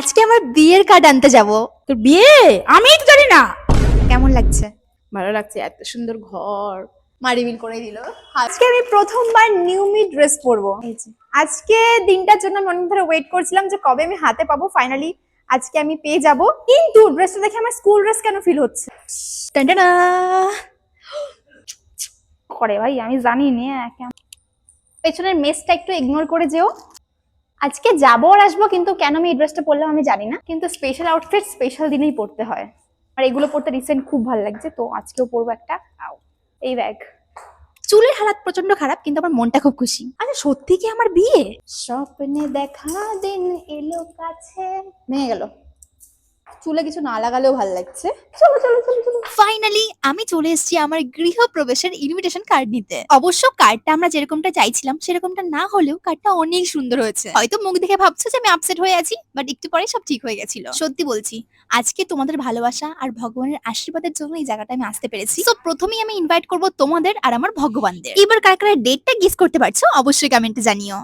আজকে আমার বিয়ের কার্ড আনতে যাব। তোর বিয়ে? আমি তো জানি না। কেমন লাগছে? ভালো লাগছে এত সুন্দর ঘর মা রিভিল করে দিল। আজকে আমি প্রথমবার নিউ মি ড্রেস পরবো। আজকে দিনটার জন্য আমি অনেক ধরে ওয়েট করছিলাম যে কবে আমি হাতে পাবো ফাইনালি আজকে আমি পেয়ে যাব। কিন্তু ড্রেসটা দেখে আমার স্কুল ড্রেস কেন ফিল হচ্ছে। করে ভাই আমি জানি না পেছনের মেসটা একটু ইগনোর করে যেও। আজকে যাব আর আসব কিন্তু কেন আমি এই ড্রেসটা পরলাম আমি জানি না। কিন্তু স্পেশাল আউটফিট স্পেশাল দিনেই পরতে হয়। আর এগুলো পরতে রিসেন্ট খুব ভালো লাগছে তো আজকেও পরবো একটা। আও, এই ব্যাগ চুলের হালাত প্রচণ্ড খারাপ কিন্তু আমার মনটা খুব খুশি। আচ্ছা সত্যি কি আমার বিয়ে? স্বপ্নে দেখা দিন এলো কাছে। ভেঙে গেল। চুলে কিছু না লাগালেও ভালো লাগছে। চলো চলো চলো চলো ফাইনালি আমি চলে এসেছি আমার গৃহ প্রবেশের ইনভিটেশন কার্ড নিতে। অবশ্য কার্ডটা আমরা যেরকমটা চাইছিলাম, সেরকমটা না হলেও কার্ডটা অনেক সুন্দর হয়েছে। হয়তো মুখ দেখে ভাবছ যে আমি আপসেট হয়ে আছি বাট একটু পরে সব ঠিক হয়ে গেছিল। সত্যি বলছি, আজকে তোমাদের ভালোবাসা আর ভগবানের আশীর্বাদের জন্য এই জায়গাটা আমি আসতে পেরেছি। তো প্রথমেই আমি ইনভাইট করব তোমাদের আর আমার ভগবানদের। এবার কার কার ডেটটা গেস করতে পারছ, অবশ্যই কমেন্টে জানিও।